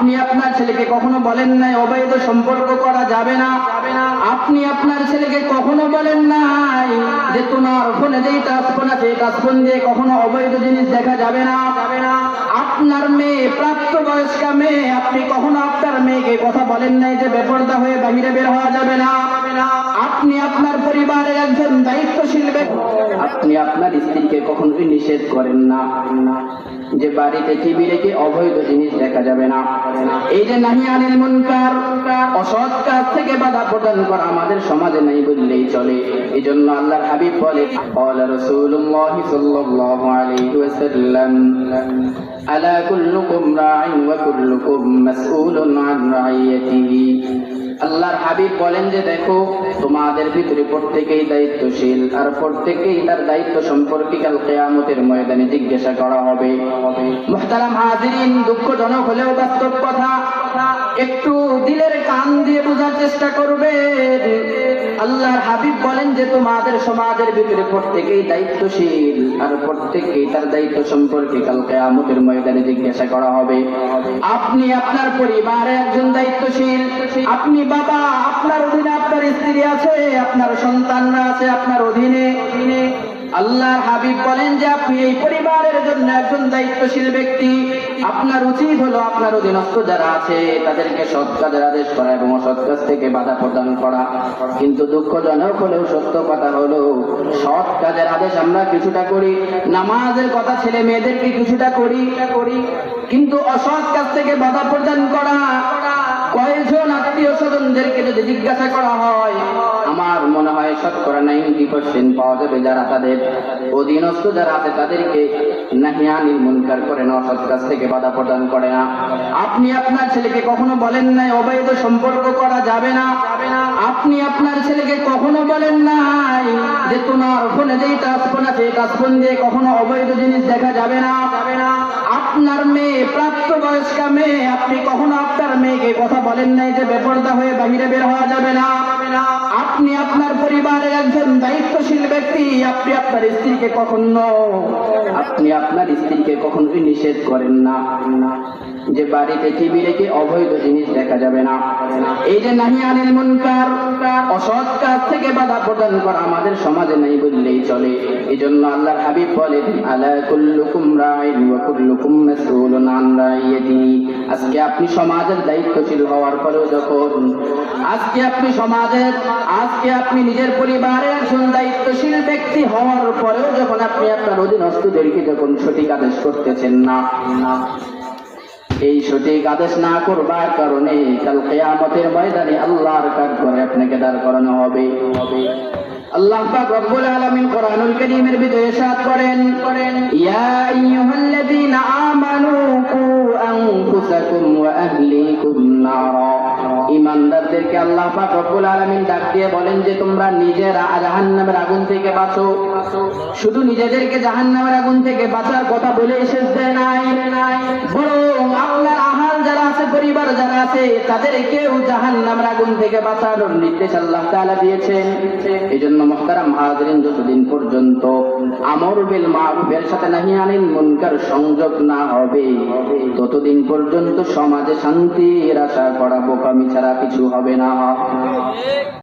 আপনি আপনার ছেলেকে কখনো বলেন নাই, অবৈধ সম্পর্ক করা যাবে না। আপনি আপনার ছেলেকে কখনো বলেন নাই যে তোমার ফোনে যেই টাচফোন আছে টাচফোন দিয়ে কখনো অবৈধ জিনিস দেখা যাবে না। আপনার মেয়ে, প্রাপ্ত বয়স্কা মেয়ে, আপনি কখনো আপনার মেয়েকে কথা বলেন নাই যে বেপর্দা হয়ে বাহিরে বের হওয়া যাবে না। আপনি আপনার পরিবারের একজন দায়িত্বশীল ব্যক্তি। আপনি আপনার স্ত্রীকে কখনোই নিষেধ করেন না। যে বাড়িতে টিভি রেখে অবৈধ জিনিস দেখা যাবে না এই যে নাহি আনিল মুনকার অসৎ কাজ থেকে বাধা প্রদান করা আমাদের সমাজে নাই বললেই চলে এই জন্য আল্লাহর হাবিব বলে قال رسول الله صلى الله عليه وسلم ألا كلكم راع وكلكم مسؤول عن رعيته আল্লাহর হাবিব বলেন যে, দেখো, তোমাদের ভিতরে প্রত্যেকেই দায়িত্বশীল। আর প্রত্যেকেই তার দায়িত্ব সম্পর্কে কাল কেয়ামতের ময়দানে জিজ্ঞাসা করা হবে। মুহতারাম হাজিরিন, দুঃখজনক হলেও বাস্তব কথা, একটু দিলের কান দিয়ে বোঝার চেষ্টা করবে। আল্লাহর হাবিব বলেন যে, তোমাদের সমাজের ভিতরে প্রত্যেকেই দায়িত্বশীল। আর প্রত্যেককে তার দায়িত্ব সম্পর্কে কালকে আমাদের ময়দানে জিজ্ঞাসা করা হবে। আপনি আপনার পরিবারে একজন দায়িত্বশীল, আপনি বাবা, আপনার অধীনে আপনার স্ত্রী আছে, আপনার সন্তানরা আছে আপনার অধীনে। আল্লাহর হাবিব বলেন যে আপনি এই পরিবারের জন্য একজন দায়িত্বশীল ব্যক্তি। আপনার উচিত হলো আপনার অধীনস্থ যারা আছে, তাদেরকে সৎ কাজের আদেশ করা এবং অসৎ কাজ থেকে বাধা প্রদান করা। কিন্তু দুঃখজনক হলেও সত্য কথা হলো, সৎ কাজের আদেশ আমরা কিছুটা করি, নামাজের কথা ছেলে মেয়েদেরকে কিছুটা করি। করি কিন্তু অসৎ কাজ থেকে বাধা প্রদান করা, কয়েকজন আত্মীয় স্বজনদেরকে যদি জিজ্ঞাসা করা হয় মনে হয় শতকরা নাইনটি পার্সেন্ট পাওয়া যাবে যারা তাদের অধীনস্থ যারা আছে তাদেরকে নাহিয়ানিল মুনকার করে না অসৎ কাজ থেকে বাধা প্রদান করে না। আপনি আপনার ছেলেকে কখনো বলেন নাই, অবৈধ সম্পর্ক করা যাবে না? আপনি আপনার ছেলেকে কখনো বলেন নাই যে তোমার ফোনে যেই টাচফোন আছে, এই টাচফোন দিয়ে কখনো অবৈধ জিনিস দেখা যাবে না যাবে না? আপনার মেয়ে প্রাপ্ত বয়স্কা মেয়ে, আপনি কখনো আপনার মেয়েকে কথা বলেন নাই যে বেপর্দা হয়ে বাহিরে বের হওয়া যাবে না? আপনি আপনার পরিবারের একজন দায়িত্বশীল ব্যক্তি, আপনি আপনার স্ত্রীকে কখনো আপনি আপনার স্ত্রীকে কখনোই নিষেধ করেন না। যে বাড়িতে টিভি রেখে অবৈধ যাবে না। এই যে নাহি আনিল মুনকার, অসৎ কাজ থেকে বাধা প্রদান করা আমাদের সমাজে নাই বললেই চলে। এই জন্য আল্লাহর হাবিব বলেন, আলা কুল্লুকুম রাইন ওয়া কুল্লুকুম মাসউলুন আন রাইয়াতিহি আজকে আপনি সমাজের দায়িত্বশীল হওয়ার পরেও যখন আজকে আপনি সমাজের, আজকে আপনি নিজের পরিবারের একজন দায়িত্বশীল ব্যক্তি হওয়ার পরেও যখন আপনি আপনার অধীনস্থদেরকে যখন সঠিক আদেশ করতেছেন না না এই সঠিক আদেশ না করবার কারণে কাল কেয়ামতের ময়দানে আল্লাহর কাজ করে আপনাকে দাঁড় করানো হবে। হবে আল্লাহ ভিতরে করেন করেন আইয়ুহাল্লাযীনা আমানু কু আনফুসাকুম ওয়া আহলিকুম নারা। ঈমানদারদেরকে আল্লাহ ডাক দিয়ে বলেন যে, তোমরা নিজেরা আগুন থেকে বাঁচো। শুধু নিজেদেরকে জাহান্নামের আগুন থেকে বাঁচার কথা বলে দেয় নাই। বরং পরিবার যারা আছে, তাদেরকেও জাহান্নামের আগুন থেকে বাঁচানোর নির্দেশ আল্লাহ তালা দিয়েছেন। এই জন্য মহতারা মহাজরিন যতদিন পর্যন্ত আমর বিল মারুফের সাথে নাহি আনিল মুনকার সংযোগ না হবে, ততদিন পর্যন্ত সমাজে শান্তির আশা করা বোকামি ছাড়া কিছু হবে না।